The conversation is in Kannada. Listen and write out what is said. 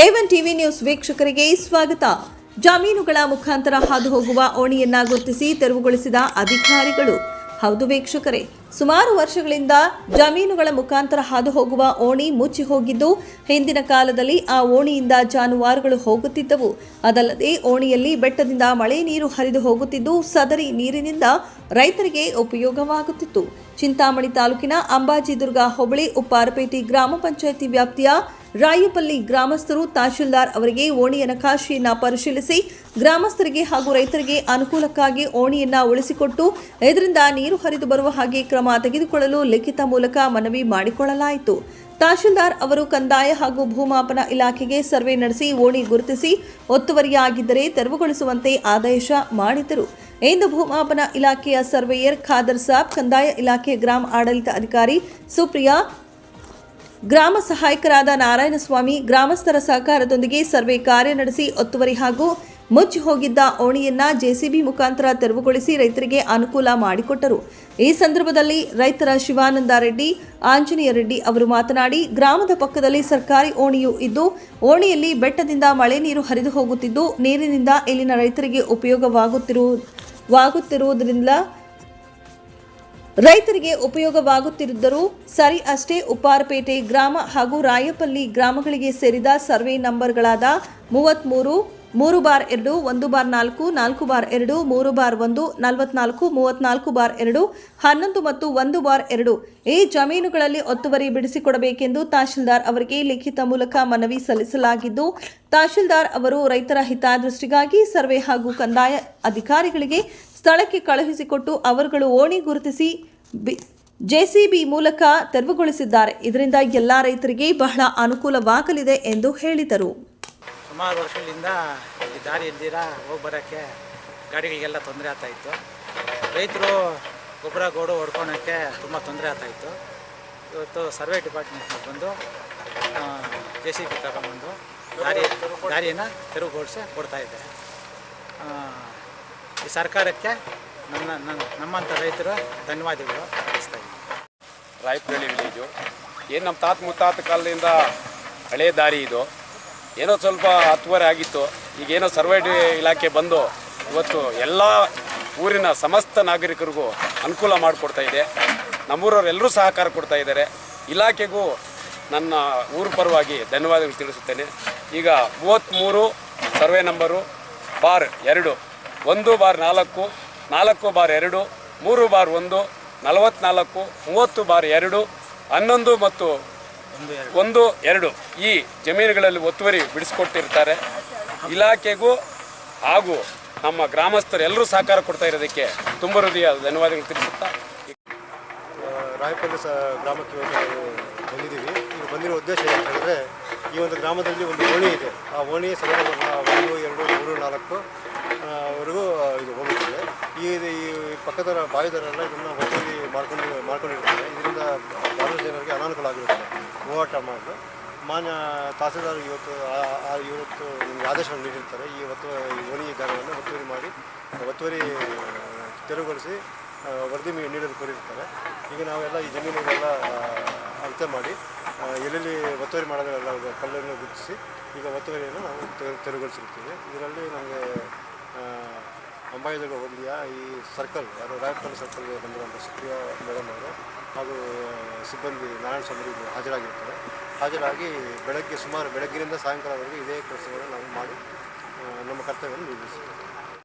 ಏವನ್ ಟಿವಿ ನ್ಯೂಸ್ ವೀಕ್ಷಕರಿಗೆ ಸ್ವಾಗತ. ಜಮೀನುಗಳ ಮುಖಾಂತರ ಹಾದು ಹೋಗುವ ಓಣಿಯನ್ನ ಗುರುತಿಸಿ ತೆರವುಗೊಳಿಸಿದ ಅಧಿಕಾರಿಗಳು. ಹೌದು ವೀಕ್ಷಕರೇ, ಸುಮಾರು ವರ್ಷಗಳಿಂದ ಜಮೀನುಗಳ ಮುಖಾಂತರ ಹಾದು ಹೋಗುವ ಓಣಿ ಮುಚ್ಚಿ ಹೋಗಿದ್ದು, ಹಿಂದಿನ ಕಾಲದಲ್ಲಿ ಆ ಓಣಿಯಿಂದ ಜಾನುವಾರುಗಳು ಹೋಗುತ್ತಿದ್ದವು. ಅದಲ್ಲದೆ, ಓಣಿಯಲ್ಲಿ ಬೆಟ್ಟದಿಂದ ಮಳೆ ನೀರು ಹರಿದು ಹೋಗುತ್ತಿದ್ದು, ಸದರಿ ನೀರಿನಿಂದ ರೈತರಿಗೆ ಉಪಯೋಗವಾಗುತ್ತಿತ್ತು. ಚಿಂತಾಮಣಿ ತಾಲೂಕಿನ ಅಂಬಾಜಿದುರ್ಗ ಹೋಬಳಿ, ಉಪ್ಪಾರಪೇಟೆ ಗ್ರಾಮ ಪಂಚಾಯಿತಿ ವ್ಯಾಪ್ತಿಯ ರಾಯಪಲ್ಲಿ ಗ್ರಾಮಸ್ಥರು ತಹಶೀಲ್ದಾರ್ ಅವರಿಗೆ ಓಣಿಯ ನಕಾಶೆಯನ್ನ ಪರಿಶೀಲಿಸಿ ಗ್ರಾಮಸ್ಥರಿಗೆ ಹಾಗೂ ರೈತರಿಗೆ ಅನುಕೂಲಕ್ಕಾಗಿ ಓಣಿಯನ್ನ ಉಳಿಸಿಕೊಟ್ಟು ಇದರಿಂದ ನೀರು ಹರಿದು ಬರುವ ಹಾಗೆ ಕ್ರಮ ತೆಗೆದುಕೊಳ್ಳಲು ಲಿಖಿತ ಮೂಲಕ ಮನವಿ ಮಾಡಿಕೊಳ್ಳಲಾಯಿತು. ತಹಶೀಲ್ದಾರ್ ಅವರು ಕಂದಾಯ ಹಾಗೂ ಭೂಮಾಪನ ಇಲಾಖೆಗೆ ಸರ್ವೆ ನಡೆಸಿ ಓಣಿ ಗುರುತಿಸಿ ಒತ್ತುವರಿಯಾಗಿದ್ದರೆ ತೆರವುಗೊಳಿಸುವಂತೆ ಆದೇಶ ಮಾಡಿದರು ಇಂದು ಭೂಮಾಪನ ಇಲಾಖೆಯ ಸರ್ವೇಯರ್ ಖಾದರ್ ಸಾಬ್, ಕಂದಾಯ ಇಲಾಖೆ ಗ್ರಾಮ ಆಡಳಿತ ಅಧಿಕಾರಿ ಸುಪ್ರಿಯಾ ಗ್ರಾಮ ಸಹಾಯಕರಾದ ನಾರಾಯಣಸ್ವಾಮಿ ಗ್ರಾಮಸ್ಥರ ಸಹಕಾರದೊಂದಿಗೆ ಸರ್ವೆ ಕಾರ್ಯ ನಡೆಸಿ ಒತ್ತುವರಿ ಹಾಗೂ ಮುಚ್ಚಿ ಹೋಗಿದ್ದ ಓಣಿಯನ್ನ ಜೆಸಿಬಿ ಮುಖಾಂತರ ತೆರವುಗೊಳಿಸಿ ರೈತರಿಗೆ ಅನುಕೂಲ ಮಾಡಿಕೊಟ್ಟರು. ಈ ಸಂದರ್ಭದಲ್ಲಿ ರೈತರ ಶಿವಾನಂದ ರೆಡ್ಡಿ, ಆಂಜನೇಯ ರೆಡ್ಡಿ ಅವರು ಮಾತನಾಡಿ, ಗ್ರಾಮದ ಪಕ್ಕದಲ್ಲಿ ಸರ್ಕಾರಿ ಓಣಿಯೂ ಇದ್ದು, ಓಣಿಯಲ್ಲಿ ಬೆಟ್ಟದಿಂದ ಮಳೆ ನೀರು ಹರಿದು ಹೋಗುತ್ತಿದ್ದು, ನೀರಿನಿಂದ ಇಲ್ಲಿನ ರೈತರಿಗೆ ಉಪಯೋಗವಾಗುತ್ತಿರು, ವಾಗುತ್ತಿರುವುದರಿಂದ ರೈತರಿಗೆ ಉಪಯೋಗವಾಗುತ್ತಿದ್ದರೂ ಸರಿ ಅಷ್ಟೇ ಉಪ್ಪಾರಪೇಟೆ ಗ್ರಾಮ ಹಾಗೂ ರಾಯಪಲ್ಲಿ ಗ್ರಾಮಗಳಿಗೆ ಸೇರಿದ ಸರ್ವೆ ನಂಬರ್ಗಳಾದ ಮೂವತ್ತ್ಮೂರು ಮೂರು ಬಾರ್ ಎರಡು, ಒಂದು ಬಾರ್ ನಾಲ್ಕು ನಾಲ್ಕು ಬಾರ್ ಎರಡು, ಮೂರು ಬಾರ್ ಒಂದು, ನಲವತ್ನಾಲ್ಕು, ಮೂವತ್ನಾಲ್ಕು ಬಾರ್ ಎರಡು, ಹನ್ನೊಂದು ಮತ್ತು ಒಂದು ಬಾರ್ ಎರಡು ಈ ಜಮೀನುಗಳಲ್ಲಿ ಒತ್ತುವರಿ ಬಿಡಿಸಿಕೊಡಬೇಕೆಂದು ತಹಶೀಲ್ದಾರ್ ಅವರಿಗೆ ಲಿಖಿತ ಮೂಲಕ ಮನವಿ ಸಲ್ಲಿಸಲಾಗಿದ್ದು, ತಹಶೀಲ್ದಾರ್ ಅವರು ರೈತರ ಹಿತದೃಷ್ಟಿಗಾಗಿ ಸರ್ವೆ ಹಾಗೂ ಕಂದಾಯ ಅಧಿಕಾರಿಗಳಿಗೆ ಸ್ಥಳಕ್ಕೆ ಕಳುಹಿಸಿಕೊಟ್ಟು ಅವರುಗಳು ಓಣಿ ಗುರುತಿಸಿ ಬಿ ಜೆಸಿಬಿ ಮೂಲಕ ತೆರವುಗೊಳಿಸಿದ್ದಾರೆ. ಇದರಿಂದ ಎಲ್ಲ ರೈತರಿಗೆ ಬಹಳ ಅನುಕೂಲವಾಗಲಿದೆ ಎಂದು ಹೇಳಿದರು. ಸುಮಾರು ವರ್ಷಗಳಿಂದ ಈ ದಾರಿ ಇಲ್ದಿರ ಹೋಗಿ ಬರೋಕ್ಕೆ ಗಾಡಿಗಳಿಗೆಲ್ಲ ತೊಂದರೆ ಆಗ್ತಾಯಿತ್ತು ರೈತರು ಗೊಬ್ಬರ ಗೋಡು ಹೊಡ್ಕೊಳೋಕ್ಕೆ ತುಂಬ ತೊಂದರೆ ಆಗ್ತಾಯಿತ್ತು ಇವತ್ತು ಸರ್ವೆ ಡಿಪಾರ್ಟ್ಮೆಂಟ್ನ ಬಂದು ಜೆ ಸಿ ಬಿ ತಗೊಂಬಂದು ದಾರಿ ದಾರಿಯನ್ನು ತೆರವುಗೊಳಿಸಿ ಕೊಡ್ತಾ ಇದ್ದಾರೆ ಆ, ಈ ಸರ್ಕಾರಕ್ಕೆ ನನ್ನ ನನ್ನ ನಮ್ಮಂಥ ರೈತರು ಧನ್ಯವಾದಗಳು ಅರ್ಪಿಸ್ತಾ ಇದ್ದೀನಿ. ರಾಯಪುರಳ್ಳಿ ವಿಲೇಜು ಏನು ನಮ್ಮ ತಾತ ಮುತ್ತಾತ ಕಾಲದಿಂದ ಹಳೆಯ ದಾರಿ ಇದು. ಏನೋ ಸ್ವಲ್ಪ ಹತ್ತುವರೆ ಆಗಿತ್ತು. ಈಗೇನೋ ಸರ್ವೆ ಇಲಾಖೆ ಬಂದು ಇವತ್ತು ಎಲ್ಲ ಊರಿನ ಸಮಸ್ತ ನಾಗರಿಕರಿಗೂ ಅನುಕೂಲ ಮಾಡಿಕೊಡ್ತಾ ಇದೆ. ನಮ್ಮೂರವರೆಲ್ಲರೂ ಸಹಕಾರ ಕೊಡ್ತಾ ಇದ್ದಾರೆ. ಇಲಾಖೆಗೂ ನನ್ನ ಊರು ಪರವಾಗಿ ಧನ್ಯವಾದಗಳು ತಿಳಿಸುತ್ತೇನೆ. ಈಗ ಮೂವತ್ತ್ಮೂರು ಸರ್ವೆ ನಂಬರು ಬಾರ್ ಎರಡು. ಒಂದು ಬಾರ್ ನಾಲ್ಕು ನಾಲ್ಕು ಬಾರ್ ಎರಡು, ಮೂರು ಬಾರ್ ಒಂದು, ನಲವತ್ನಾಲ್ಕು, ಮೂವತ್ತು ಬಾರ್ ಎರಡು, ಹನ್ನೊಂದು ಮತ್ತು ಒಂದು, ಎರಡು ಈ ಜಮೀನುಗಳಲ್ಲಿ ಒತ್ತುವರಿ ಬಿಡಿಸ್ಕೊಟ್ಟಿರ್ತಾರೆ. ಇಲಾಖೆಗೂ ಹಾಗೂ ನಮ್ಮ ಗ್ರಾಮಸ್ಥರು ಎಲ್ಲರೂ ಸಹಕಾರ ಕೊಡ್ತಾ ಇರೋದಕ್ಕೆ ತುಂಬ ಹೃದಯ, ಧನ್ಯವಾದಗಳು ತಿಳಿಸುತ್ತಾ. ರಾಯಪಲ್ಲಿ ಸ, ಗ್ರಾಮಕ್ಕೆ ಬಂದಿದ್ದೀವಿ. ಈಗ ಬಂದಿರೋ ಉದ್ದೇಶ ಏನು ಹೇಳಿದ್ರೆ ಈ ಒಂದು ಗ್ರಾಮದಲ್ಲಿ ಒಂದು ಓಣಿ ಇದೆ. ಆ ಓಣಿ ಸರಿಯಾದ ಒಂದು, ಎರಡು ನಾಲ್ಕು ವರೆಗೂ ಇದು ಹೋಗುತ್ತದೆ. ಈ ಈ ಪಕ್ಕದ ಬಾವಿದರೆಲ್ಲ ಇದನ್ನು ಒತ್ತುವರಿ ಮಾಡ್ಕೊಂಡು, ಮಾಡ್ಕೊಂಡಿರ್ತಾರೆ. ಇದರಿಂದ ಬಹಳಷ್ಟು ಜನರಿಗೆ ಅನಾನುಕೂಲ ಆಗಿರುತ್ತದೆ ಹೋರಾಟ ಮಾಡಲು ಮಾನ್ಯ ತಹಸೀಲ್ದಾರ್ ಇವತ್ತು ಇವತ್ತು ನಿಮಗೆ ಆದೇಶವನ್ನು ನೀಡಿರ್ತಾರೆ. ಈ ಒತ್ತು ಓಣಿ ಜಾಗವನ್ನು ಒತ್ತುವರಿ ಮಾಡಿ, ಒತ್ತುವರಿ ತೆರವುಗೊಳಿಸಿ ವರದಿ ನೀಡಲು ಕೋರಿರ್ತಾರೆ. ಈಗ ನಾವೆಲ್ಲ ಈ ಜಮೀನುಗಳೆಲ್ಲ ಅಳತೆ ಮಾಡಿ ಎಲ್ಲೆಲ್ಲಿ ಒತ್ತುವರಿ ಮಾಡೋದಲ್ಲ ಕಲ್ಲನ್ನು ಗುರುತಿಸಿ, ಈಗ ಒತ್ತುವರಿಯನ್ನು ನಾವು ತೆರ- ತೆರವುಗೊಳಿಸಿರ್ತೀವಿ ಇದರಲ್ಲಿ ನಮಗೆ ಅಂಬಾಯಿದುರ್ಗ ಹೋಬಳಿಯ ಈ ಸರ್ಕಲ್, ಯಾರು ರಾಯಪಲ್ಲಿ ಸರ್ಕಲ್ಗೆ ಬಂದಿರುವಂಥ ಸುಪ್ರಿಯ ಮೇಡಮ್ ಅವರು ಹಾಗೂ ಸಿಬ್ಬಂದಿ ನಾರಾಯಣ ಸ್ವಾಮಿ ಹಾಜರಾಗಿರ್ತಾರೆ ಹಾಜರಾಗಿ ಬೆಳಗ್ಗೆ ಸುಮಾರು ಬೆಳಗ್ಗಿನಿಂದ ಸಾಯಂಕಾಲವರೆಗೆ ಇದೇ ಕೆಲಸವನ್ನು ನಾವು ಮಾಡಿ ನಮ್ಮ ಕರ್ತವ್ಯವನ್ನು ನಿರ್ವಹಿಸ್ತೀವಿ